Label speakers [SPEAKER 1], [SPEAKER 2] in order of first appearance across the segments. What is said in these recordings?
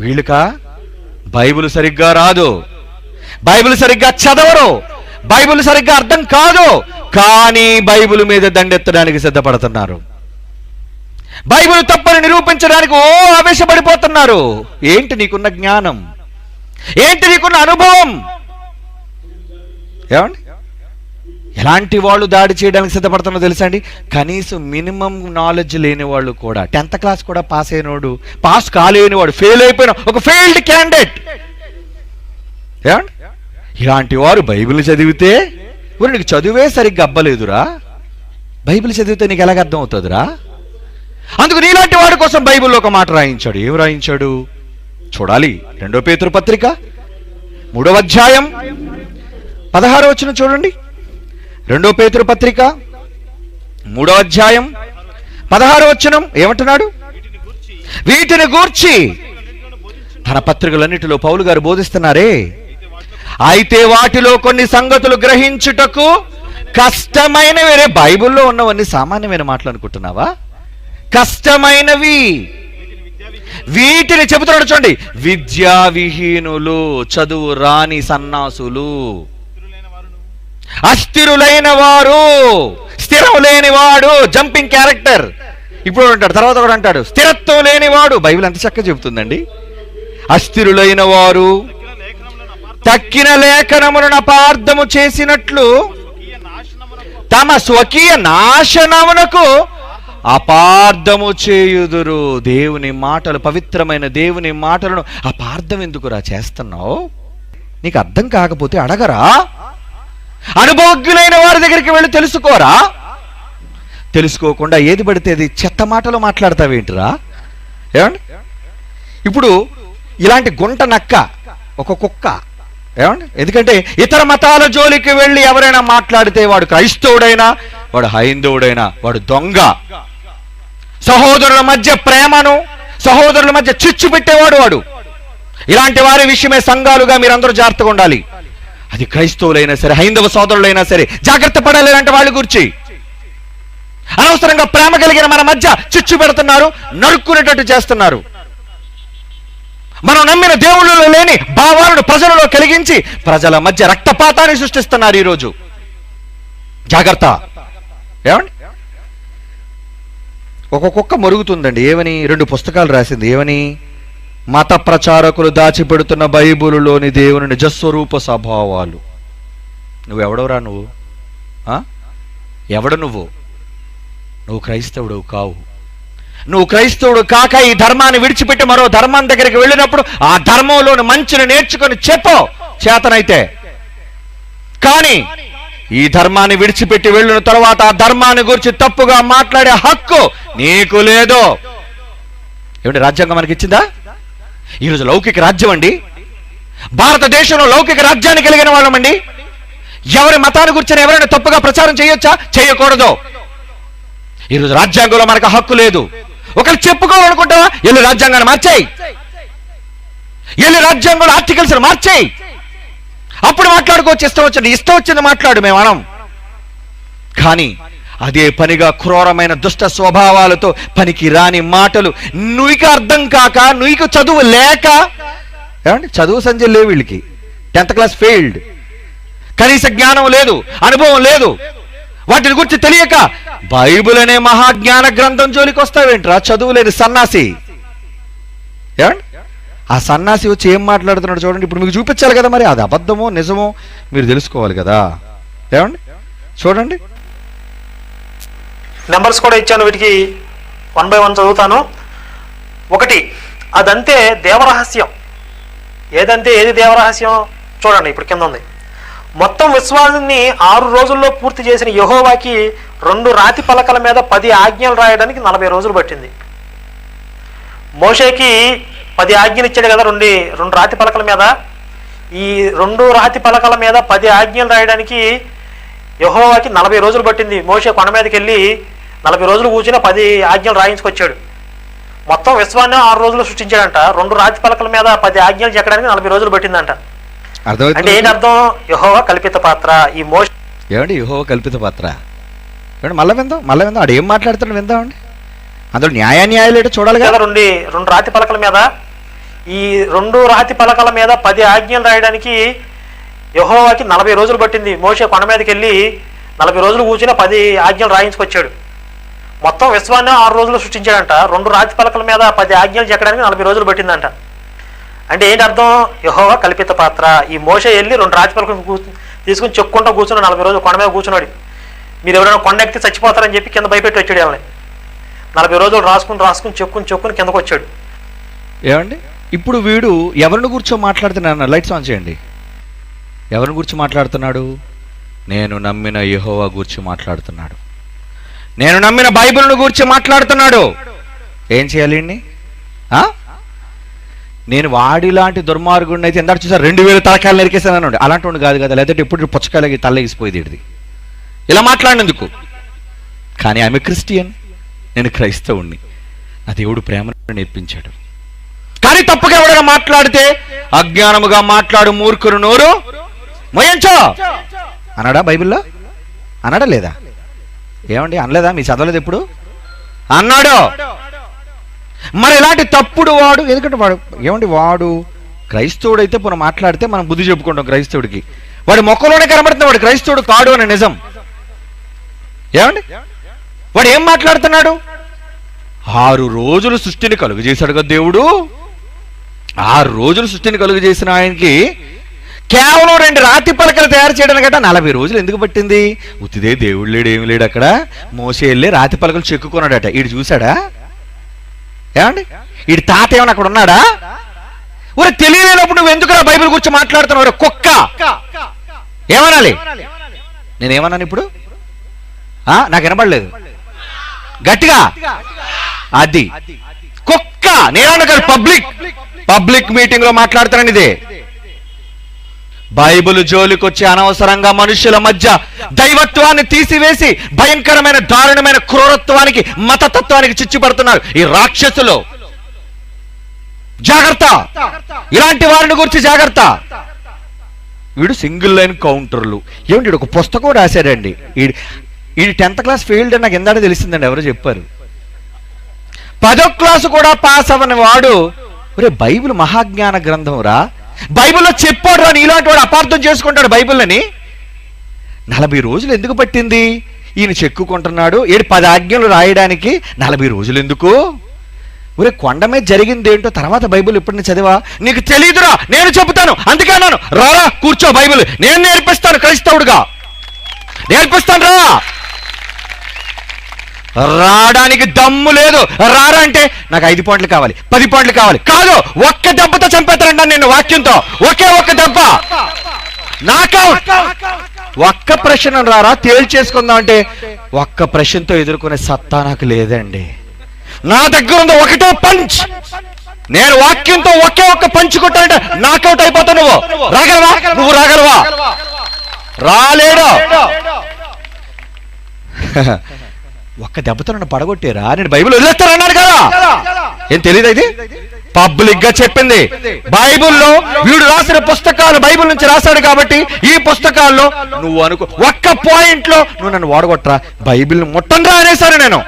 [SPEAKER 1] వీళ్ళకా? Bible సరిగ్గా రాదు. Bible సరిగ్గా చదవరు. బైబిల్ సరిగ్గా అర్థం కాదు. కానీ బైబిల్ మీద దండెత్తడానికి సిద్ధపడుతున్నారు. బైబిల్ తప్పని నిరూపించడానికి ఓ ఆవేశపడిపోతున్నారు. ఏంటి నీకున్న జ్ఞానం? ఏంటి నీకున్న అనుభవం? ఏమండి? ఎలాంటి వాళ్ళు దాడి చేయడానికి సిద్ధపడుతున్నారో తెలుసా అండి? కనీసం మినిమం నాలెడ్జ్ లేని వాళ్ళు కూడా టెన్త్ క్లాస్ కూడా పాస్ అయినవాడు పాస్ కాలేనివాడు ఫెయిల్ అయిపోయిన ఒక ఫెయిల్డ్ క్యాండిడేట్ ఇలాంటి వారు బైబిల్ చదివితే ఊరు నీకు చదువే సరిగ్గా అబ్బలేదురా. బైబిల్ చదివితే నీకు ఎలాగ అర్థం అవుతుందిరా అందుకు నీలాంటి వాడి కోసం బైబిల్లో ఒక మాట రాయించాడు. ఏం రాయించాడు? చూడాలి. రెండో పేతురు పత్రిక మూడవ అధ్యాయం పదహారో వచ్చిన చూడండి. రెండో పేతురు పత్రిక మూడో అధ్యాయం పదహారో వచనం ఏమంటున్నాడు? వీటిని గూర్చి. తన పత్రికలన్నిటిలో పౌలు గారు బోధిస్తున్నారే అయితే వాటిలో కొన్ని సంగతులు గ్రహించుటకు కష్టమైనవి. రే బైబిల్లో ఉన్నవన్నీ సామాన్యమైన మాటలు అనుకుంటున్నావా? కష్టమైనవి. వీటిని చెబుతున్నాడు చూడండి. విద్యా విహీనులు చదువు రాని సన్నాసులు అస్థిరులైన వారు. స్థిరం లేనివాడు జంపింగ్ క్యారెక్టర్. ఇప్పుడు అంటాడు తర్వాత కూడా అంటాడు స్థిరత్వం లేనివాడు బైబిల్ అంత చక్కగా చెబుతుందండి. అస్థిరులైన వారు తక్కిన లేఖనములను అపార్థము చేసినట్లు తమ స్వకీయ నాశనమునకు అపార్థము చేయుదురు. దేవుని మాటలు పవిత్రమైన దేవుని మాటలను అపార్థం ఎందుకురా చేస్తున్నావు? నీకు అర్థం కాకపోతే అడగరా? అనుభవజ్ఞులైన వారి దగ్గరికి వెళ్ళి తెలుసుకోరా? తెలుసుకోకుండా ఏది పడితే అది చెత్త మాటలు మాట్లాడతావేంటిరా? ఏమండి? ఇప్పుడు ఇలాంటి గుంట నక్క ఒక కుక్క ఏమండి? ఎందుకంటే ఇతర మతాల జోలికి వెళ్ళి ఎవరైనా మాట్లాడితే వాడు క్రైస్తవుడైనా వాడు హైందవుడైనా వాడు దొంగ. సహోదరుల మధ్య ప్రేమను సహోదరుల మధ్య చిచ్చు పెట్టేవాడు వాడు. ఇలాంటి వారి విషయమే సంఘాలుగా మీరందరూ జాగ్రత్తగా ఉండాలి. అది క్రైస్తవులైనా సరే హైందవ సోదరులైనా సరే జాగ్రత్త పడాలి ఇలాంటి వాళ్ళ గురించి. అనవసరంగా ప్రేమ కలిగిన మన మధ్య చిచ్చు పెడుతున్నారు నరుక్కునేటట్టు చేస్తున్నారు. మనం నమ్మిన దేవుళ్ళలో లేని భావాలను ప్రజలలో కలిగించి ప్రజల మధ్య రక్తపాతాన్ని సృష్టిస్తున్నారు ఈరోజు. జాగ్రత్త. ఏమండి? ఒక కుక్క మరుగుతుందండి. ఏమని? రెండు పుస్తకాలు రాసింది. ఏమని? మత ప్రచారకులు దాచిపెడుతున్న బైబులులోని దేవుని నిజస్వరూప స్వభావాలు. నువ్వెవడవరా నువ్వు? ఆ? ఎవడు నువ్వు? నువ్వు క్రైస్తవుడు కావు. నువ్వు క్రైస్తవుడు కాక ఈ ధర్మాన్ని విడిచిపెట్టి మరో ధర్మం దగ్గరికి వెళ్ళినప్పుడు ఆ ధర్మంలోని మంచిని నేర్చుకొని చెప్పు చేతనైతే. కానీ ఈ ధర్మాన్ని విడిచిపెట్టి వెళ్ళిన తర్వాత ఆ ధర్మాన్ని గురించి తప్పుగా మాట్లాడే హక్కు నీకు లేదు. ఏమిటి రాజ్యాంగం మనకి ఇచ్చిందా ఈరోజు లౌకిక రాజ్యం అండి. భారతదేశంలో లౌకిక రాజ్యాన్ని కలిగిన వాళ్ళమండి ఎవరి మతాన్ని గురించి ఎవరైనా తప్పుగా ప్రచారం చేయొచ్చా? చేయకూడదు. ఈరోజు రాజ్యాంగంలో మనకు హక్కు లేదు. ఒకరు చెప్పుకోవాలనుకుంటావా? ఎల్లు రాజ్యాంగాన్ని మార్చేయి. ఎల్లు రాజ్యాంగంలో ఆర్టికల్స్ మార్చేయి. అప్పుడు మాట్లాడుకోవచ్చు ఇష్టం వచ్చింది ఇష్టం వచ్చింది మాట్లాడు మేము మనం కానీ అదే పనిగా క్రూరమైన దుష్ట స్వభావాలతో పనికి రాని మాటలు నుయ్యకు అర్థం కాక నుయ్యకు చదువు లేక. ఏమండి? చదువు సంజయ్ లేవు వీళ్ళకి. Tenth class failed. కనీస జ్ఞానం లేదు అనుభవం లేదు. వాటిని గురించి తెలియక బైబిల్ అనే మహాజ్ఞాన గ్రంథం జోలికి వస్తావేంట్రా? చదువు లేని సన్నాసి. ఏమండి? ఆ సన్నాసి వచ్చి ఏం మాట్లాడుతున్నాడు చూడండి. ఇప్పుడు మీకు చూపించాలి కదా మరి. అది అబద్ధమో నిజమో మీరు తెలుసుకోవాలి కదా. ఏమండి? చూడండి.
[SPEAKER 2] నెంబర్స్ కూడా ఇచ్చాను వీటికి వన్ బై వన్ చదువుతాను. ఒకటి అదంతే దేవరహస్యం. ఏదంతే ఏది దేవరహస్యం? చూడండి ఇప్పుడు కింద ఉంది. మొత్తం విశ్వాసాన్ని ఆరు రోజుల్లో పూర్తి చేసిన యహోవాకి రెండు రాతి పలకల మీద పది ఆజ్ఞలు రాయడానికి నలభై రోజులు పట్టింది. మోషేకి పది ఆజ్ఞలు ఇచ్చాడు కదా రెండు రెండు రాతి పలకల మీద. ఈ రెండు రాతి పలకల మీద పది ఆజ్ఞలు రాయడానికి యహోవాకి నలభై రోజులు పట్టింది. మోషే కొండ మీదకి వెళ్ళి నలభై రోజులు కూర్చుని పది ఆజ్ఞలు రాయించుకొచ్చాడు. మొత్తం విశ్వాన్ని ఆరు రోజులు సృష్టించాడంట. రెండు రాతి పలకల మీద పది ఆజ్ఞలు చెక్కడానికి నలభై రోజులు పట్టిందంట. అంటే ఏంటి అర్థం? యహోవా కల్పిత పాత్ర. ఈ మోష
[SPEAKER 1] ఏమండి? యుహో కల్పిత పాత్ర. ఏమండి మళ్ళీ విందాం మళ్ళీ విందాం. ఆడు ఏం మాట్లాడుతున్నాడు విందామండి? అందులో న్యాయ న్యాయాలు ఏంటో చూడాలి కదా
[SPEAKER 2] కదా రెండు రెండు రాతి పలకల మీద. ఈ రెండు రాతి పలకల మీద పది ఆజ్ఞలు రాయడానికి యహోవాకి నలభై రోజులు పట్టింది. మోషే కొండ మీదకి వెళ్ళి నలభై రోజులు కూర్చుని పది ఆజ్ఞలు రాయించుకొచ్చాడు. మొత్తం విశ్వాన్ని ఆరు రోజులు సృష్టించాడంట. రెండు రాతి పలకల మీద పది ఆజ్ఞలు చెక్కడానికి నలభై రోజులు పట్టిందంట. అంటే ఏంటి అర్థం? యహోవా కల్పిత పాత్ర. ఈ మోస వెళ్ళి రెండు రాతి పలకలు కూర్చు తీసుకుని చెక్కుంటూ కూర్చున్నాడు నలభై రోజులు కొండ మీద కూర్చున్నాడు. మీరు ఎవరైనా కొండ ఎక్కితే చచ్చిపోతారని చెప్పి కింద భయపెట్టి వచ్చాడు వాళ్ళని. నలభై రోజులు రాసుకుని రాసుకుని చెక్కుని చెక్కుని కిందకు వచ్చాడు.
[SPEAKER 1] ఏమండి? ఇప్పుడు వీడు ఎవరిని కూర్చో మాట్లాడుతున్నాడు లైట్స్ ఆన్ చేయండి. ఎవరిని గురించి మాట్లాడుతున్నాడు? నేను నమ్మిన యహోవా గురించి మాట్లాడుతున్నాడు. నేను నమ్మిన బైబిల్ను గురించి మాట్లాడుతున్నాడు. ఏం చేయాలి నేను వాడిలాంటి దుర్మార్గుడిని అయితే ఎంత చూసారు రెండు వేల తలకాయలు నరికేసాను అన్నాడు. అలాంటి వాడు కాదు కదా లేదంటే ఇప్పుడు పుచ్చకాయలకి తల్లగిసిపోయేది ఇది ఇలా మాట్లాడినందుకు. కానీ ఆమె క్రిస్టియన్. నేను క్రైస్తవుణ్ణి. నా దేవుడు ప్రేమను నేర్పించాడు. కానీ తప్పుగా ఎవడైనా మాట్లాడితే అజ్ఞానముగా మాట్లాడు మూర్ఖుడు నోరు. మొయంచో అన్నాడా బైబిల్లో? అనడా లేదా? ఏమండి అనలేదా? మీ చదవలేదు ఎప్పుడు? అన్నాడు. మరి ఇలాంటి తప్పుడు వాడు ఎందుకంటే వాడు ఏమండి వాడు క్రైస్తవుడు అయితే మనం మాట్లాడితే మనం బుద్ధి చెప్పుకుంటాం క్రైస్తవుడికి. వాడి మొక్కలోనే కనబడుతుంది వాడు క్రైస్తవుడు కాడు అనే నిజం. ఏమండి? వాడు ఏం మాట్లాడుతున్నాడు? ఆరు రోజులు సృష్టిని కలుగు చేశాడు కదా దేవుడు. ఆరు రోజులు సృష్టిని కలుగు చేసిన ఆయనకి కేవలం రెండు రాతి పలకలు తయారు చేయడానికట నలభై రోజులు ఎందుకు పట్టింది? ఉత్తిదే దేవుడు లేడు ఏమి లేడు అక్కడ. మోసే వెళ్ళి రాతి పలకలు చెక్కుకున్నాడట. ఈడు చూశాడా? ఏమండి? ఈడు తాత ఏమైనా అక్కడ ఉన్నాడా? ఊరే తెలియలేనప్పుడు నువ్వు ఎందుకు బైబిల్ గురించి మాట్లాడుతున్నావు? కుక్క! ఏమనాలి? నేనేమన్నాను ఇప్పుడు? ఆ, నాకు వినపడలేదు గట్టిగా? అది. కుక్క! నేనన్నా కాదు పబ్లిక్. పబ్లిక్ మీటింగ్లో మాట్లాడుతానని ఇదే. బైబిల్ జోలికొచ్చి అనవసరంగా మనుషుల మధ్య దైవత్వాన్ని తీసివేసి భయంకరమైన దారుణమైన క్రూరత్వానికి మతతత్వానికి చిచ్చుపడుతున్నారు ఈ రాక్షసులు. జాగ్రత్త! ఇలాంటి వారిని గురించి జాగ్రత్త! వీడు సింగిల్ లైన్ కౌంటర్లు. ఏమిటి ఒక పుస్తకం రాశాడండి. ఈ టెన్త్ క్లాస్ ఫెయిల్డ్ అని నాకు ఎందాడో తెలిసిందండి ఎవరో చెప్పారు. పదో క్లాసు కూడా పాస్ అవ్వని వాడు ఒరే బైబిల్ మహాజ్ఞాన గ్రంథం రా. బైబిల్లో చెప్పాడు రా ఇలాంటి వాడు అపార్థం చేసుకుంటాడు బైబిల్ని. నలభై రోజులు ఎందుకు పట్టింది? ఈయన చెక్కుకుంటున్నాడు ఏడు పది ఆజ్ఞలు రాయడానికి. నలభై రోజులు ఎందుకు? ఒరే కొండ మీద జరిగింది ఏంటో తర్వాత బైబిల్ ఎప్పుడు చదివా? నీకు తెలియదురా నేను చెబుతాను అందుకే అన్నాను. రారా కూర్చో బైబిల్. నేను నేర్పిస్తాను క్రైస్తవుడుగా. నేర్పిస్తాను రా. రావడానికి దమ్ము లేదు. రారా అంటే నాకు ఐదు పాయింట్లు కావాలి పది పాయింట్లు కావాలి. కాదు ఒక్క దెబ్బతో చంపేస్తానంటాను నేను వాక్యంతో. ఒకే ఒక్క దెబ్బ. నాకౌట్ ఒక్క ప్రశ్న రారా తేల్చేసుకుందాం అంటే ఒక్క ప్రశ్నతో ఎదుర్కొనే సత్తా నాకు లేదండి. నా దగ్గర ఉంది ఒకటే పంచ్ నేను వాక్యంతో ఒకే ఒక్క పంచ్ కొట్టాలంటే నాకౌట్ అయిపోతావు నువ్వు. రాగలవా? నువ్వు రాగలవా? రాలేడు. ఒక్క దెబ్బతో నన్ను పడగొట్టేరా? నేను బైబిల్ వదిలేస్తానన్నాడు కదా. ఏం తెలియదు ఇది? పబ్లిక్గా చెప్పింది. బైబిల్లో వీడు రాసిన పుస్తకాలు బైబిల్ నుంచి రాశాడు కాబట్టి ఈ పుస్తకాల్లో నువ్వు అనుకో ఒక్క పాయింట్లో నువ్వు నన్ను వాడగొట్టరా? బైబిల్ ముట్టంగా అనేసాను నేను.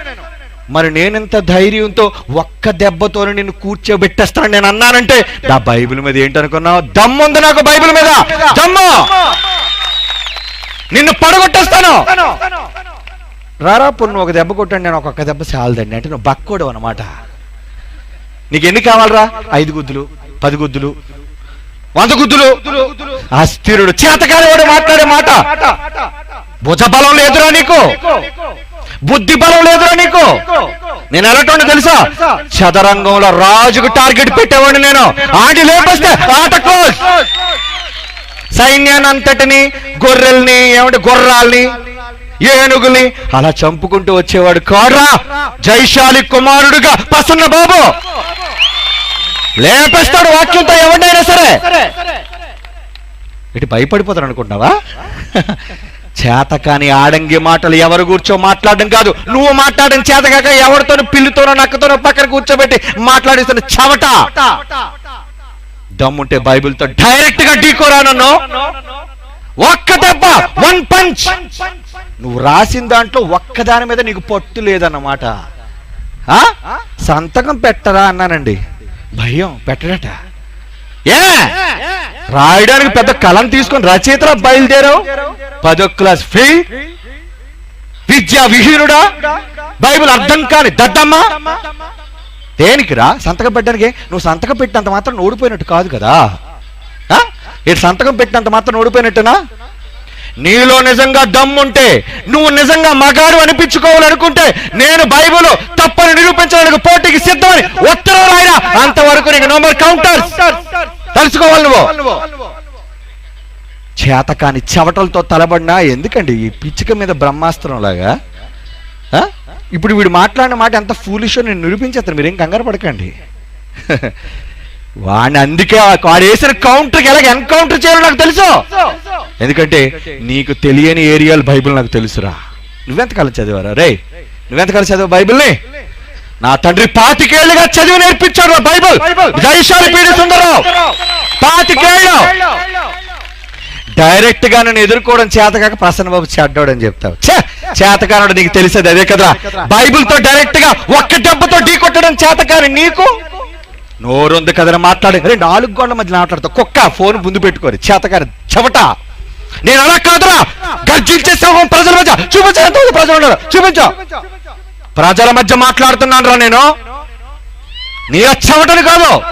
[SPEAKER 1] మరి నేనెంత ధైర్యంతో ఒక్క దెబ్బతో నిన్ను కూర్చోబెట్టేస్తాను నేను అన్నానంటే నా బైబిల్ మీద ఏంటనుకున్నావు? దమ్ముంది నాకు బైబిల్ మీద. దమ్ము! నిన్ను పడగొట్టేస్తాను. రారా పొన్ను ఒక దెబ్బ కొట్టండి నేను ఒక్కొక్క దెబ్బ చాలదండి. అంటే నువ్వు బక్కోడు అనమాట నీకు ఎన్ని కావాలరా? ఐదు గుద్దులు పది గుద్దులు వంద గుద్దులు. అస్థిరుడు చేతకాలేవాడు మాట్లాడే మాట? భుజ బలం లేదురా నీకు? బుద్ధి బలం లేదురా నీకు? నేను ఎలాంటి తెలుసా? చదరంగంలో రాజుకు టార్గెట్ పెట్టేవాడిని నేను. ఆడి లేపేస్తే ఆట క్లోజ్ సైన్యాన్ని అంతటిని గొర్రెల్ని ఏమంటే గుర్రాల్ని ఏనుగుల్ని? అలా చంపుకుంటూ వచ్చేవాడు కాడ్రా? జైశాలి కుమారుడుగా పసన్న బాబు! లేపేస్తాడు వాక్యంతో ఎవరినైనా సరే! ఇటు భయపడిపోతాడు అనుకుంటున్నావా? చేతకాని ఆడంగి మాటలు ఎవరు కూర్చో మాట్లాడడం కాదు. నువ్వు మాట్లాడడం చేతకాక ఎవరితోనో పిల్లితోనో నక్కతోనో పక్కన కూర్చోబెట్టి మాట్లాడిస్తున్న చెమట దమ్ముంటే బైబిల్తో డైరెక్ట్గా ఢీకోరా నన్ను! ఒక్క దెబ్బ! One punch! నువ్వు రాసిన దాంట్లో ఒక్కదాని మీద నీకు పట్టు లేదన్నమాట? సంతకం పెట్టరా అన్నానండి. భయం పెట్టడట. ఏ? రాయడానికి పెద్ద కలం తీసుకొని రచయితల బయలుదేరావు? పదో క్లాస్ ఫెయిల్ విద్యా విహీనుడా? బైబిల్ అర్థం కాని దద్దమ్మా? దేనికిరా సంతకం పెట్టడానికి నువ్వు సంతకం పెట్టినంత మాత్రం ఓడిపోయినట్టు కాదు కదా. ఆ? ఇటు సంతకం పెట్టినంత మాత్రం ఓడిపోయినట్టునా నీలో నిజంగా దమ్ముంటే నువ్వు నిజంగా మగాడు అనిపించుకోవాలనుకుంటే నేను బైబుల్ తప్పని నిరూపించడానికి పోటీకి సిద్ధమని ఉత్తరం రాయరా. అంతవరకు నీకు నోమర్ కౌంటర్ తెలుసుకోవాలి నువ్వు. చేతకాని చెవటలతో తలబడినా ఎందుకండి ఈ పిచ్చిక మీద బ్రహ్మాస్త్రం లాగా? ఇప్పుడు వీడు మాట్లాడిన మాట ఎంత ఫూలిషో నేను నిరూపించేస్తాను మీరేం కంగారు పడకండి. వాడిని అందుకే వాడు వేసిన కౌంటర్కి ఎలాగ ఎన్కౌంటర్ చేయాలో నాకు తెలుసు. ఎందుకంటే నీకు తెలియని ఏరియాలు బైబిల్ నాకు తెలుసురా. నువ్వెంతకాలం చదివారా? రే నువ్వెంతకాలం చదివా బైబిల్ని నా తండ్రి పాతికేళ్ళుగా చదివి నేర్పించాడు బైబిల్ జయశాలి పీడి సుందరరావు. పాతికేళ్ళు. డైరెక్ట్గా నన్ను ఎదుర్కోవడం చేతకాక ప్రసన్న బాబు చెడ్డాడు అని చెప్తావు చేతకానుడు నీకు తెలిసేది అదే కదా. బైబిల్తో డైరెక్ట్గా ఒక్క దెబ్బతో ఢీ కొట్టడం చేతకాని నీకు? నోరుంది కదని మాట్లాడే. అరే నాలుగు గోడల మధ్య మాట్లాడతా కుక్క ఫోన్ ముందు పెట్టుకోరు. చేతకాని చెమట. నేను అలా కాదురా. గర్జించే సింహం ప్రజల మధ్య. చూపించు ఎంతమంది ప్రజలు ఉన్నారు? చూపించు. ప్రజల మధ్య మాట్లాడుతున్నాను రా నేను. నీ చెమటని కాదు.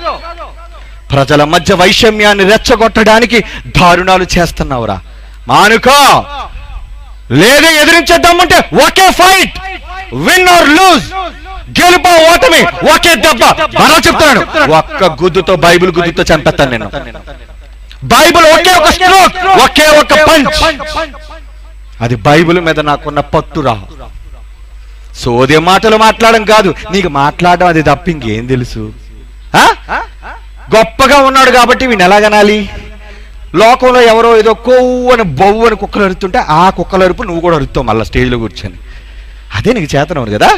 [SPEAKER 1] ప్రజల మధ్య వైషమ్యాన్ని రెచ్చగొట్టడానికి దారుణాలు చేస్తున్నావురా. మానుకో. లేదా ఎదిరించేద్దామంటే ఒకే ఫైట్. Win or lose. గెలుప ఓటమి? ఒకే దెబ్బ. మరో చెప్తాను ఒక్క గుద్దుతో బైబిల్ గుద్దుతో చంపేస్తాను నేను బైబిల్ ఒకే ఒక స్ట్రోక్ ఒకే ఒక పంచ్ అది బైబిల్ మీద నాకున్న పట్టురా సోదే మాటలు మాట్లాడడం కాదు నీకు మాట్లాడడం అది తప్ప ఇంకేం తెలుసు. గొప్పగా ఉన్నాడు కాబట్టి వీడిని ఎలాగనాలి లోకంలో ఎవరో ఏదో కొవ్వు అని బొవ్వు అని కుక్కలు అరుతుంటే ఆ కుక్కలు అరుపు నువ్వు కూడా అరుస్తావు మళ్ళీ స్టేజ్లో కూర్చొని. అదే నీకు చేతనం కదా?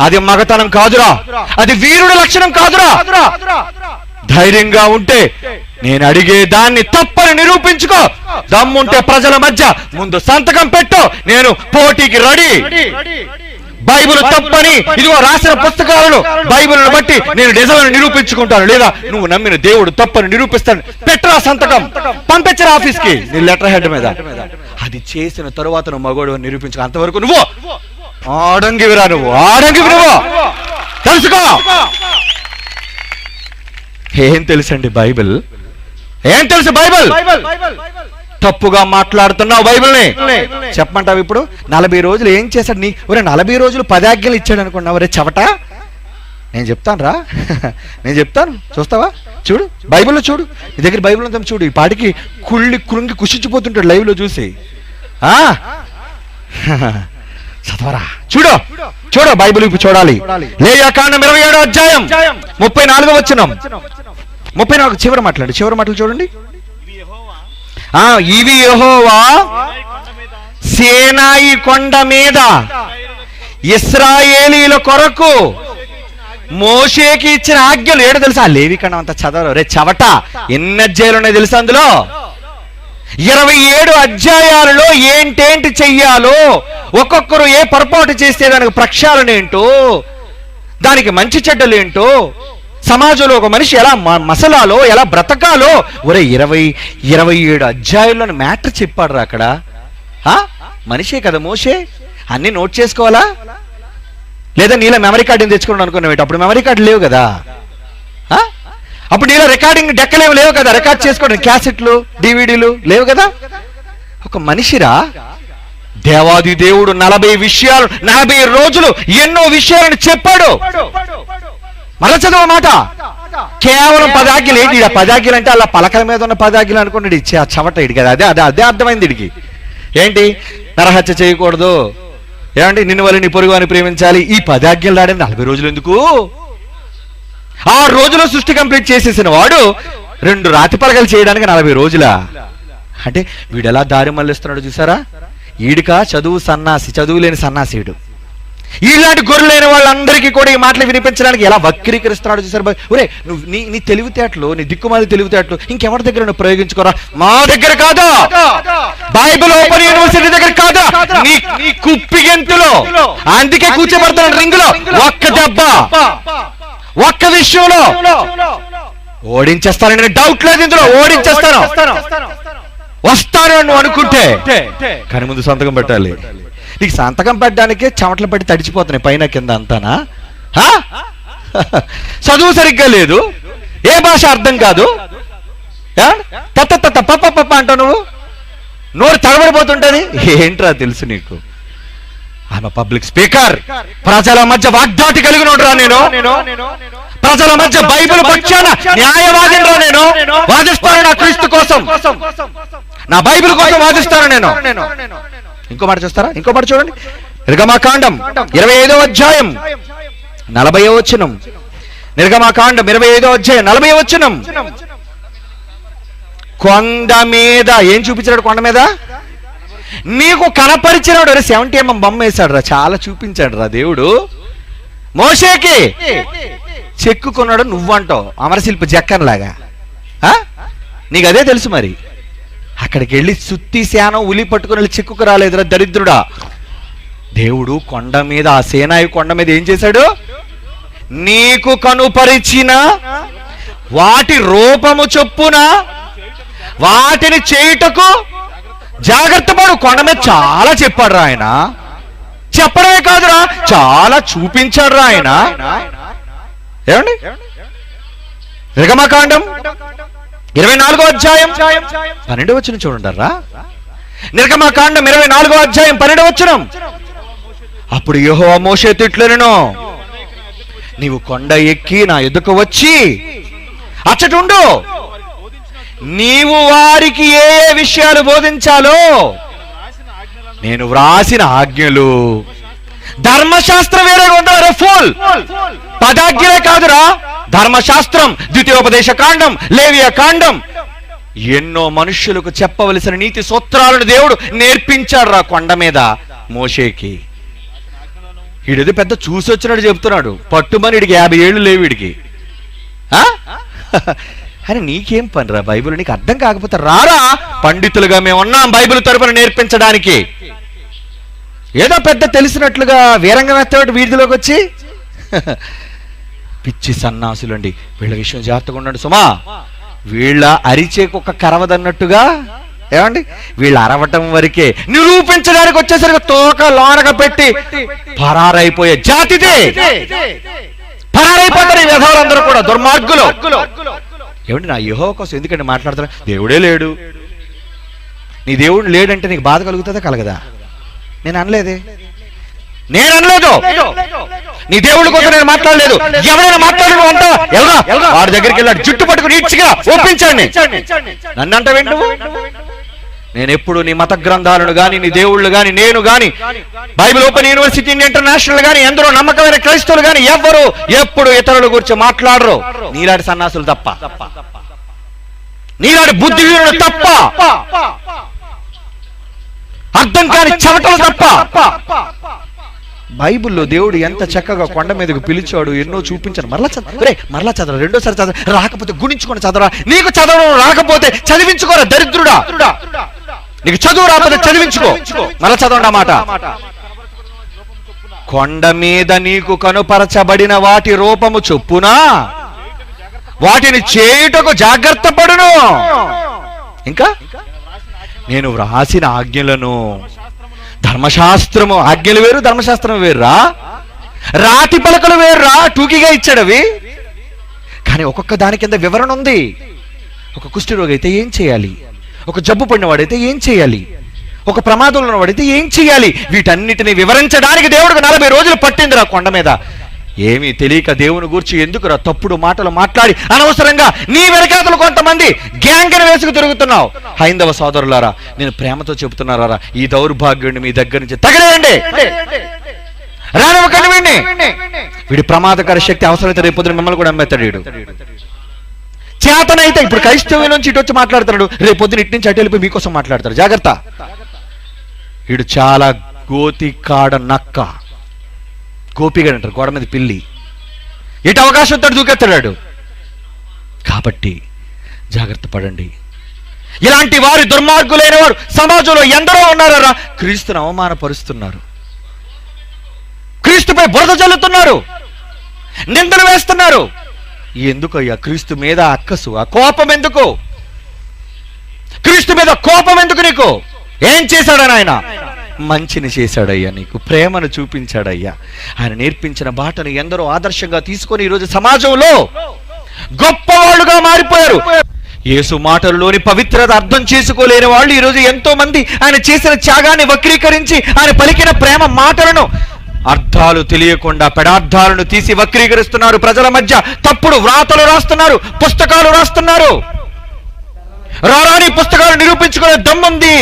[SPEAKER 1] అది మగతనం కాదురా. అది వీరుడి లక్షణం కాదురా. ధైర్యంగా ఉంటే నేను అడిగే దాన్ని తప్పని నిరూపించుకో. దమ్ముంటే ప్రజల మధ్య ముందు సంతకం పెట్టు. నేను పోటీకి రెడీ. బైబిల్ తప్పని ఇదిగో రాసిన పుస్తకాలను బైబిల్ బట్టి నేను నిజమని నిరూపించుకుంటాను. లేదా నువ్వు నమ్మిన దేవుడు తప్పని నిరూపిస్తాను పెట్టరా సంతకం. పంపించరా ఆఫీస్కి నీ లెటర్ హెడ్ మీద. అది చేసిన తరువాత నువ్వు మగోడు నిరూపించుకో. అంతవరకు నువ్వు. ఆడంగివిరా నువ్వు. ఆడంగివి నువ్వు. తెలుసుకో. ఏం తెలుసండి బైబిల్? ఏం తెలుసు బైబిల్? తప్పుగా మాట్లాడుతున్నావు బైబిల్ని. చెప్పమంటావు ఇప్పుడు? నలభై రోజులు ఏం చేశాడు నీ? ఒరే నలభై రోజులు పదాజ్ఞలు ఇచ్చాడు అనుకున్నావు. ఒరే చెవట నేను చెప్తాను రా. నేను చెప్తాను. చూస్తావా? చూడు. బైబిల్లో చూడు. నీ దగ్గర బైబిల్ ఉందాం చూడు. ఈ పాటికి కుళ్ళి కృంగి కుషించిపోతుంటాడు లైవ్లో చూసి. ఆ? చదవరా? చూడు చూడు బైబిల్ ఇప్పుడు చూడాలి. లేయా కాండం ఇరవై ఏడో అధ్యాయం? ముప్పై నాలుగో వచ్చినాం ముప్పై నాలుగు చివరి మాట్లాడు చివరి మాటలు చూడండి. ఆ ఇవి యెహోవా సేనాయి కొండ మీద ఇస్రాయేలీల కొరకు మోషేకి ఇచ్చిన ఆజ్ఞలు. ఏడు తెలుసా? లేవి కన్నా అంత చదవరు. రే చవట. ఎన్ని అధ్యాయులు ఉన్నాయి తెలుసా అందులో? ఇరవై ఏడు అధ్యాయాలలో ఏంటేంటి చెయ్యాలో? ఒక్కొక్కరు ఏ పొరపాటు చేస్తే దానికి ప్రక్షాళన ఏంటో దానికి మంచి చెడ్డలు ఏంటో సమాజంలో ఒక మనిషి ఎలా మసలాలో ఎలా బ్రతకాలో? ఒరే ఇరవై ఇరవై ఏడు అధ్యాయుల్లోని మ్యాటర్ చెప్పాడు రా అక్కడ. ఆ? మనిషే కదా మోసే అన్ని నోట్ చేసుకోవాలా? లేదా నీళ్ళ మెమరీ కార్డుని తెచ్చుకున్నాను అనుకున్నావు అప్పుడు మెమరీ కార్డు లేవు కదా. అప్పుడు నీలో రికార్డింగ్ డెక్కలేవు లేవు కదా. రికార్డ్ చేసుకోవడం క్యాసెట్లు డివిడీలు లేవు కదా. ఒక మనిషిరా? దేవాది దేవుడు నలభై విషయాలు నలభై రోజులు ఎన్నో విషయాలను చెప్పాడు. మరల చదువు మాట. కేవలం పదాజ్ఞలు ఏంటి? ఈడ పదాజ్ఞలు అంటే అలా పలకల మీద ఉన్న పదాజ్ఞలు అనుకున్నాడు. ఇచ్చి ఆ చవట ఇడి కదా. అదే అదే అదే అర్థమైంది ఇడికి. ఏంటి? నరహత్య చేయకూడదు. ఏమండి? నిన్ను వల్ల నీ పొరుగు అని ప్రేమించాలి. ఈ పదాజ్ఞలు ఆడే నలభై రోజులు ఎందుకు? ఆ రోజులో సృష్టి కంప్లీట్ చేసేసిన వాడు రెండు రాతి పలకలు చేయడానికి నలభై రోజుల? అంటే వీడు ఎలా దారి మళ్ళిస్తున్నాడు చూసారా? ఈడిక చదువు సన్నాసి చదువు లేని సన్నాసీడు. ఇలాంటి గొర్రె లేని వాళ్ళందరికీ కూడా ఈ మాటలు వినిపించడానికి ఎలా వక్రీకరిస్తున్నాడు చూసారు ఒరే నువ్వు నీ నీ తెలివితేటలు నీ దిక్కుమాలి తెలివితేటలు ఇంకెవరి దగ్గర నువ్వు ప్రయోగించుకోరా? మా దగ్గర కాదా? బైబిల్ ఓపెన్ యూనివర్సిటీ దగ్గర కాదా? నీ నీ కుప్పి గెంతులో. అందుకే కూర్చోబడుతున్నాడు రింగులో. ఒక్క దెబ్బ. ఒక్క విషయంలో ఓడించేస్తానని డౌట్ లేదు ఇందులో ఓడించేస్తాను. వస్తాను నువ్వు అనుకుంటే కానీ ముందు సంతకం పెట్టాలి. నీకు సంతకం పెట్టడానికి చెమటలు పట్టి తడిచిపోతున్నాయి పైన కింద అంతానా? హా? చదువు సరిగ్గా లేదు. ఏ భాష అర్థం కాదు? తత్త పప్ప పప్ప అంటావు నువ్వు? నోరు తడబడిపోతుంటది. ఏంట్రా తెలుసు నీకు? ఆమె పబ్లిక్ స్పీకర్ ప్రజల మధ్య వాగ్దాటి కలిగి రా నేను. ప్రజల మధ్య బైబిల్ పక్షాన న్యాయవాదిరా నేను. వాదిస్తాను నా క్రీస్తు కోసం. నా బైబిల్ కోసం వాదిస్తాను నేను. ఇంకో మాట చూస్తారా? ఇంకో మాట చూడండి. నిర్గమాకాండం ఇరవై ఐదో అధ్యాయం నలభై వచనం. నిర్గమాకాండం ఇరవై ఐదో అధ్యాయం నలభై వచనం. కొండ మీద ఏం చూపించాడు కొండ మీద? నీకు కనపరిచిన సెవెంటీ ఎంఎం బొమ్మ వేశాడు రా చాలా చూపించాడు రా దేవుడు. మోషేకి చెక్కుకున్నాడు నువ్వంటావు అమరశిల్ప జక్కన్లాగా. నీకు అదే తెలుసు మరి. అక్కడికి వెళ్ళి సుత్తి శానం ఉలి పట్టుకుని వెళ్ళి చిక్కుకు రాలేదురా దరిద్రుడా. దేవుడు కొండ మీద ఆ సేనాయి కొండ మీద ఏం చేశాడు? నీకు కనుపరిచిన వాటి రూపము చొప్పున వాటిని చేయుటకు జాగ్రత్త పడు కొండ మీద చాలా చెప్పాడు రా ఆయన. చెప్పడమే కాదురా చాలా చూపించాడు రా ఆయన. ఏమండి? నిర్గమకాండం ఇరవై నాలుగో అధ్యాయం పన్నెండు వచ్చిన చూడండి నిర్గమకాండం ఇరవై నాలుగో అధ్యాయం పన్నెండు వచ్చిన అప్పుడు యహో మోషే తిట్లను నీవు కొండ ఎక్కి నా ఎదుకు వచ్చి అచ్చటుండు నీవు వారికి ఏ ఏ విషయాలు బోధించాలో? నేను వ్రాసిన ఆజ్ఞలు. ధర్మశాస్త్రం వేరే ఉంటారు ఫుల్! పదాజ్ఞలే కాదురా. ధర్మశాస్త్రం ద్వితీయోపదేశ కాండం లేవియ కాండం. ఎన్నో మనుష్యులకు చెప్పవలసిన నీతి సూత్రాలను దేవుడు నేర్పించాడు రా కొండ మీద మోషేకి. వీడిది పెద్ద చూసి వచ్చినట్టు చెప్తున్నాడు పట్టుమని వీడికి యాభై ఏళ్ళు లేవు వీడికి అని నీకేం పని రా బైబిల్ నీకు అర్థం కాకపోతే రారా? పండితులుగా మేము ఉన్నాం బైబిల్ తరపున నేర్పించడానికి. ఏదో పెద్ద తెలిసినట్లుగా వీరంగం ఎత్తాడు వీధిలోకి వచ్చి. పిచ్చి సన్నాసులు అండి. వీళ్ళ విషయం జాగ్రత్తగా ఉండండి సుమా. వీళ్ళ అరిచే కుక్క కరవదన్నట్టుగా. ఏమండి? వీళ్ళు అరవటం వరకే నిరూపించడానికి వచ్చేసరికి తోక లోనక పెట్టి పరారైపోయే జాతిదే. పరారైపోతారు ఈ విధవులందరూ కూడా దుర్మార్గులు. ఏమండి నా యహో కోసం ఎందుకంటే మాట్లాడుతున్నా? దేవుడే లేడు. నీ దేవుడు లేడంటే నీకు బాధ కలుగుతుందా కలగదా? నేను అనలేదే. నేను అనలేదు? నీ దేవుడి కోసం నేను మాట్లాడలేదు. ఎవరైనా మాట్లాడు అంటా ఎవరా వాడి దగ్గరికి వెళ్ళాడు. జుట్టు పట్టుకుని ఇచ్చిగా ఒప్పించండి. నన్ను అంటావేంటి నేను ఎప్పుడు నీ మత గ్రంథాలను గాని నీ దేవుళ్ళు గాని నేను గాని బైబిల్ ఓపెన్ యూనివర్సిటీ ఇంటర్నేషనల్ గాని ఎందరో నమ్మకమైన క్రైస్తవులు గాని ఎవ్వరు ఎప్పుడు ఇతరుల గురించి మాట్లాడరు. నీలాంటి సన్నాసులు తప్ప. నీలాంటి బుద్ధిహీనుడు తప్ప. అర్థం కాని చెమటలు తప్ప. బైబిల్లో దేవుడు ఎంత చక్కగా కొండ మీదకు పిలిచాడు ఎన్నో చూపించాడు. మరలా చదవ రే మరలా చదవ రెండోసారి చదవ రాకపోతే గుణించుకొని చదవరా? నీకు చదవడం రాకపోతే చదివించుకోరా దరిద్రుడా? నీకు చదువు రాకపోతే చదివించుకో. మరలా చదవండి మాట. కొండ మీద నీకు కనుపరచబడిన వాటి రూపము చొప్పున వాటిని చేయుటకు జాగ్రత్త పడును. ఇంకా? నేను వ్రాసిన ఆజ్ఞలను ధర్మశాస్త్రము ఆజ్ఞలు వేరు ధర్మశాస్త్రం వేరురా? రాతి పలకలు వేరురా? టూకీగా ఇచ్చాడవి. కానీ ఒక్కొక్క దాని కింద వివరణ ఉంది. ఒక కుష్ఠరోగి అయితే ఏం చేయాలి? ఒక జబ్బు పడినవాడైతే ఏం చేయాలి? ఒక ప్రమాదంలో ఉన్నవాడైతే ఏం చేయాలి? వీటన్నిటిని వివరించడానికి దేవుడికి నలభై రోజులు పట్టిందిరా కొండ మీద. ఏమీ తెలియక దేవుని గురించి ఎందుకురా తప్పుడు మాటలు మాట్లాడి అనవసరంగా నీ వెనకాతలు కొంతమంది గ్యాంగర్ వేసుకు తిరుగుతున్నావు. హైందవ సోదరులారా నేను ప్రేమతో చెబుతున్నారా ఈ దౌర్భాగ్యుడిని మీ దగ్గర నుంచి తగలేయండి. రానివ్వకండి వీడిని. వీడి ప్రమాదకర శక్తి అవసరమైతే రేపు మిమ్మల్ని కూడా అమ్మేస్తాడు వీడు. చేతనైతే ఇప్పుడు క్రైస్తవ్యం నుంచి ఇటు వచ్చి మాట్లాడుతున్నాడు. రేపు పొద్దున ఇటు నుంచి అటు వెళ్ళిపోయి మీకోసం మాట్లాడతాడు. జాగ్రత్త. వీడు చాలా గోతి కాడ నక్క. గోపిగాడు అంటారు గోడ మీద పిల్లి. ఇటు అవకాశం తోటి దూకెత్తాడు కాబట్టి జాగ్రత్త పడండి. ఇలాంటి వారి దుర్మార్గులైన వారు సమాజంలో ఎందరో ఉన్నారా క్రీస్తును అవమానపరుస్తున్నారు. క్రీస్తుపై బురద చల్లుతున్నారు నిందలు వేస్తున్నారు. ఎందుకయ్యా? క్రీస్తు మీద అక్కసు. ఆ కోపం ఎందుకు? క్రీస్తు మీద కోపం ఎందుకు నీకు? ఏం చేశాడని ఆయన? మంచిని చేశాడయ్యా నీకు. ప్రేమను చూపించాడయ్యా. ఆయన నేర్పించిన బాటను ఎందరో ఆదర్శంగా తీసుకొని ఈరోజు సమాజంలో గొప్పవాళ్ళుగా మారిపోయారు. యేసు మాటల్లోని పవిత్రత అర్థం చేసుకోలేని వాళ్ళు ఈరోజు ఎంతో మంది ఆయన చేసిన త్యాగాన్ని వక్రీకరించి ఆయన పలికిన ప్రేమ మాటలను అర్థాలు తెలియకుండా పెడార్థాలను తీసి వక్రీకరిస్తున్నారు. ప్రజల మధ్య తప్పుడు వ్రాతలు రాస్తున్నారు పుస్తకాలు రాస్తున్నారు. రారాని పుస్తకాలు నిరూపించుకునే దమ్ముంది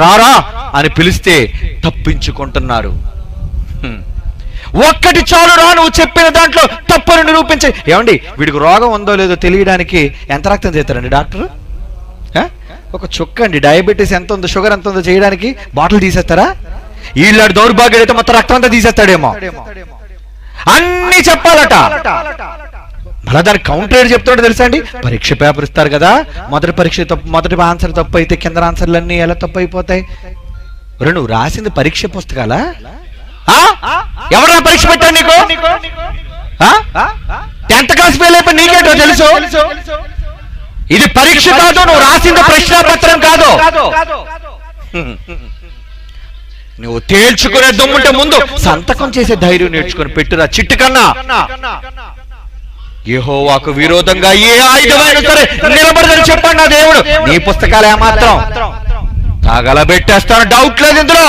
[SPEAKER 1] రారా అని పిలిస్తే తప్పించుకుంటున్నారు. ఒక్కటి చాలు రా నువ్వు చెప్పిన దాంట్లో తప్పును నిరూపించే. ఏమండి వీడికి రోగం ఉందో లేదో తెలియడానికి ఎంత రక్తం చేస్తారండి డాక్టర్? ఒక చుక్క అండి డయాబెటీస్ ఎంత ఉందో షుగర్ ఎంత ఉందో చేయడానికి బాటిల్ తీసేస్తారా? వీళ్ళ దౌర్భాగ్యుడు అయితే మొత్తం రక్తం అంతా తీసేస్తాడేమో. అన్ని చెప్పాలట. మళ్ళా దానికి కౌంటర్ ఏడు తెలుసా అండి? పరీక్ష పేపర్ ఇస్తారు కదా. మొదటి పరీక్ష తప్పు మొదటి ఆన్సర్ తప్పు అయితే కింద ఆన్సర్లు అన్నీ ఎలా తప్పు అయిపోతాయి రెండు నువ్వు రాసింది పరీక్ష పుస్తకాలా? ఆ? ఎవరా పరీక్ష పెట్టాను నీకు? టెన్త్ క్లాస్ ఫెయిల్ అయిపోయి నీకేటో తెలుసు? ఇది పరీక్ష కాదు నువ్వు రాసింది ప్రశ్నాపత్రం కాదు. నువ్వు తేల్చుకునే దమ్ముంటే ముందు సంతకం చేసే ధైర్యం నేర్చుకుని పెట్టురా చిట్టు కన్నా యెహోవాకు విరోధంగా ఏ ఆయుధమైనా సరే నిలబడదని చెప్పాడు నా దేవుడు. నీ పుస్తకాలు ఏమాత్రం తగలబెట్టేస్తాను డౌట్ లేదు ఇందులో.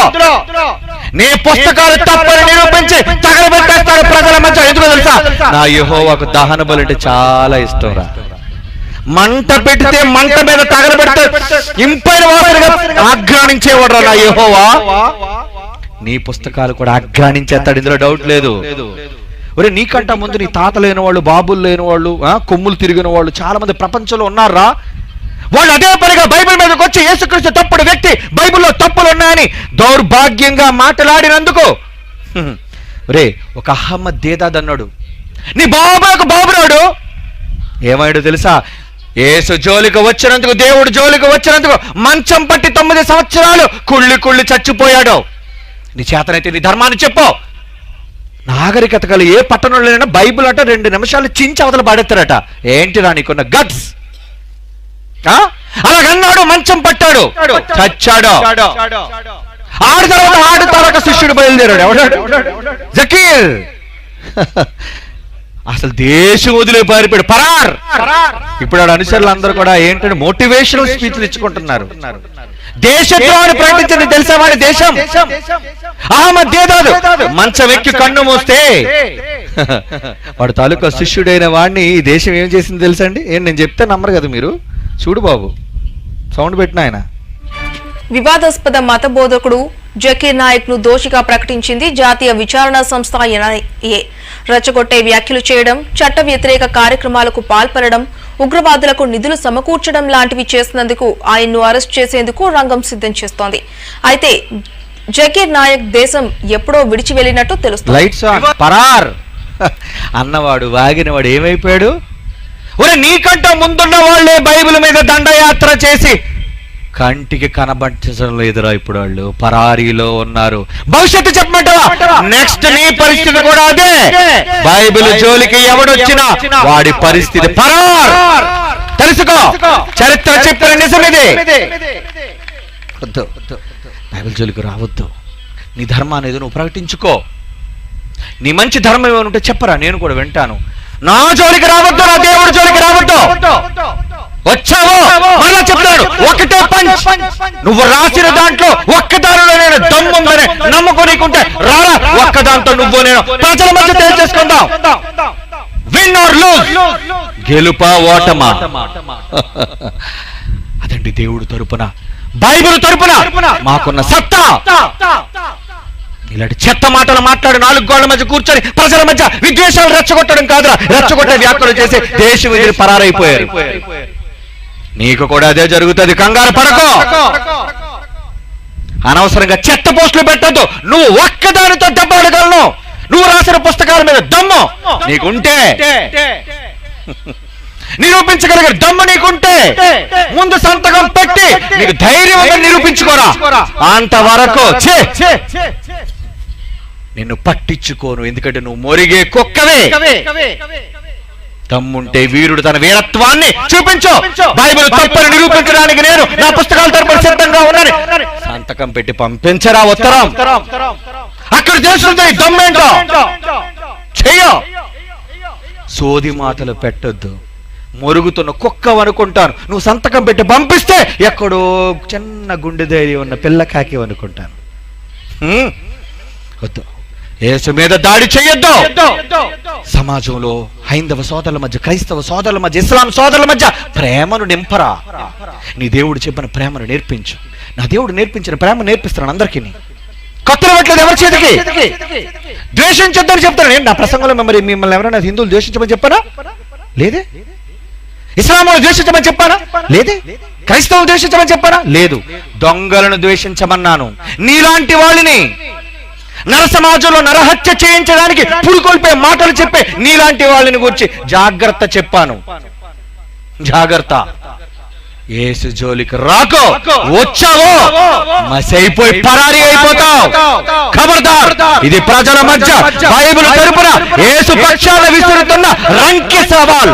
[SPEAKER 1] నీ పుస్తకాలు తప్పని నిరూపించి తగలబెట్టేస్తాడు ప్రజల మధ్య. ఎందుకు తెలుసా? నా యెహోవాకు దహన బలి అంటే చాలా ఇష్టం రా. మంట పెడితే మంట మీద తగలబెడితే ఇంపైన వాసనగా ఆఘ్రానించేవాడు రా నా యెహోవా. నీ పుస్తకాలు కూడా ఆఘ్రానించేస్తాడు ఇందులో డౌట్ లేదు. ఒరే నీకంట ముందు నీ తాత లేని వాళ్ళు బాబులు లేని వాళ్ళు ఆ, కొమ్ములు తిరిగిన వాళ్ళు చాలా మంది ప్రపంచంలో ఉన్నారా? వాళ్ళు అదే పనిగా బైబిల్ మీదకి వచ్చి యేసుక్రీస్తు తప్పుడు వ్యక్తి బైబిల్లో తప్పులు ఉన్నాయని దౌర్భాగ్యంగా మాట్లాడినందుకు. రే ఒక అహమ్మద్ దేదాద్ అన్నాడు. నీ బాబాకు బాబురాడు ఏమాడు తెలుసా? ఏసు జోలికి వచ్చినందుకు దేవుడు జోలికి వచ్చినందుకు మంచం పట్టి తొమ్మిది సంవత్సరాలు కుళ్ళి కుళ్ళి చచ్చిపోయాడు. నీ చేతనైతే నీ ధర్మాన్ని చెప్పు. నాగరికత గల ఏ పట్టణంలోనైనా బైబిల్ అట రెండు నిమిషాలు చించి అవతల పాడేస్తారట ఏంటిరా నీకున్న గట్స్? అలాగన్నాడు మంచం పట్టాడు. చచ్చాడు. ఆడు తర్వాత ఆడు తర్వాత శిష్యుడు బయలుదేరాడు. ఎవడాడు? జకీర్ అసలు దేశం వదిలే పారిపోయాడు. పరార్! ఇప్పుడు ఆడ అనుచరులు అందరూ కూడా ఏంటంటే మోటివేషనల్ స్పీచ్లు ఇచ్చుకుంటున్నారు. దేశద్రోహాన్ని ప్రకటించింది తెలుసా వాడి దేశం? అహ్మద్ దేదాదు మంచం ఎక్కి కన్ను మూస్తే. వాడు తాలూకా శిష్యుడైన వాడిని ఈ దేశం ఏం చేసింది తెలుసా అండి ఏం నేను చెప్తే నమ్మరు కదా మీరు? చూడు బాబు. సౌండ్ పెట్టిన ఆయన.
[SPEAKER 3] వివాదాస్పద మత బోధకుడు జకీర్ నాయక్ను దోషిగా ప్రకటించింది జాతీయ విచారణ సంస్థ ఎన్ఐఏ. రచ్చగొట్టే వ్యాఖ్యలు చేయడం చట్ట వ్యతిరేక కార్యక్రమాలకు పాల్పడడం ఉగ్రవాదులకు నిధులు సమకూర్చడం లాంటివి చేసినందుకు ఆయన్ను అరెస్ట్ చేసేందుకు రంగం సిద్ధం చేస్తోంది. అయితే జకీర్ నాయక్ దేశం ఎప్పుడో విడిచి వెళ్ళినట్టు తెలుస్తుంది.
[SPEAKER 1] పరార్. అన్నవాడు వాగినవాడు ఏమైపోయాడు? నీకంటే ముందున్న వాళ్ళే బైబిల్ మీద దండయాత్ర చేసి కంటికి కనబట్టడం లేదురా ఇప్పుడు వాళ్ళు పరారీలో ఉన్నారు. భవిష్యత్తు చెప్పమంటావా? నెక్స్ట్ నీ పరిస్థితి కూడా అదే. బైబిల్ జోలికి ఎవడొచ్చినా వాడి పరిస్థితి పరార్. తెలుసుకో? చరిత్ర చెప్పిన నిజమిది. వద్దు. బైబిల్ జోలికి రావద్దు. నీ ధర్మాన్ని ఏదో నువ్వు ప్రకటించుకో. నీ మంచి ధర్మం ఏమైనా ఉంటే చెప్పరా? నేను కూడా వింటాను. నా జోలికి రావద్దు నా దేవుడి జోలికి రావద్దు. వచ్చావో? మళ్ళా చెప్తాడు ఒకటే పంచ్. నువ్వు రాసిన దాంట్లో ఒక్క దానిలో నేను దమ్ముందని నమ్ముకోనికుంటే రారా? ఒక్క దాంతో నువ్వు నేను ప్రజల మధ్య తేల్చేసుకుందాం. విన్ ఆర్ లూజ్ గెలుపా ఓటమా? అదండి దేవుడు తరపున బైబిల్ తరపున మాకున్న సత్తా. ఇలాంటి చెత్త మాటలు మాట్లాడి నాలుగు గోళ్ళ మధ్య కూర్చొని ప్రజల మధ్య విద్వేషాలు రెచ్చగొట్టడం కాదురా. రెచ్చగొట్టే వ్యాఖ్యలు చేసి దేశం పరారైపోయారు. నీకు కూడా అదే జరుగుతుంది. కంగారు పడకో. అనవసరంగా చెత్త పోస్టులు పెట్టద్దు. నువ్వు ఒక్కదానితో దెబ్బడగలను నువ్వు రాసిన పుస్తకాల మీద దమ్ము. నీకుంటే. నిరూపించగలిగే దమ్ము నీకుంటే. ముందు సంతకం పెట్టి నీకు ధైర్యంగా నిరూపించుకోరా. అంతవరకు. ఛే! నిన్ను పట్టించుకోను. ఎందుకంటే నువ్వు మొరిగే కుక్కవే. తమ్ముంటే వీరుడు తన వీరత్వాన్ని చూపించు. బైబిల్ తప్పని నిరూపించడానికి నేను నా పుస్తకాల తరపున సిద్ధంగా ఉన్నాను. సంతకం పెట్టి పంపించరా ఉత్తరం? అక్కడ తెలుస్తుంది దమ్మేంటో? చెయ్య? సోది మాటలు పెట్టొద్దు. మొరుగుతున్న కుక్క అనుకుంటాను. నువ్వు సంతకం పెట్టి పంపిస్తే ఎక్కడో చిన్న గుండె ధైర్యం ఉన్న పిల్ల కాకి అనుకుంటాను? వద్దు. యేసు మీద దాడి చెయ్యొద్దు సమాజంలో హైందవ సోదరుల మధ్య క్రైస్తవ సోదరుల మధ్య ఇస్లాం సోదరుల మధ్య ప్రేమను నింపరా. నీ దేవుడు చెప్పిన ప్రేమను నేర్పించు. నా దేవుడు నేర్పించిన ప్రేమ నేర్పిస్తున్నాను అందరికీ. కొత్త ఇవ్వట్లేదు ఎవరి చేతికి? ద్వేషించొద్దని చెప్తాను. నేను నా ప్రసంగంలో మిమ్మల్ని మిమ్మల్ని ఎవరైనా హిందువులు ద్వేషించమని చెప్పానా లేదే? ఇస్లాములు ద్వేషించమని చెప్పానా లేదే? క్రైస్తవులు ద్వేషించమని చెప్పానా లేదు. దొంగలను ద్వేషించమన్నాను. నీలాంటి వాళ్ళని నర సమాజంలో నరహత్య చేయించడానికి పురుకొల్పే మాటలు చెప్పే నీలాంటి వాళ్ళని గురించి జాగ్రత్త చెప్పాను. జాగ్రత్త. ఏసు జోలికి రాకో వచ్చావో. మసైపోయి పరారీ అయిపోతావు. ఖబర్దార్. ఇది ప్రజల మధ్య బైబిల్ తరపున ఏసు పక్షాల విసురుతున్న రంకి సవాల్.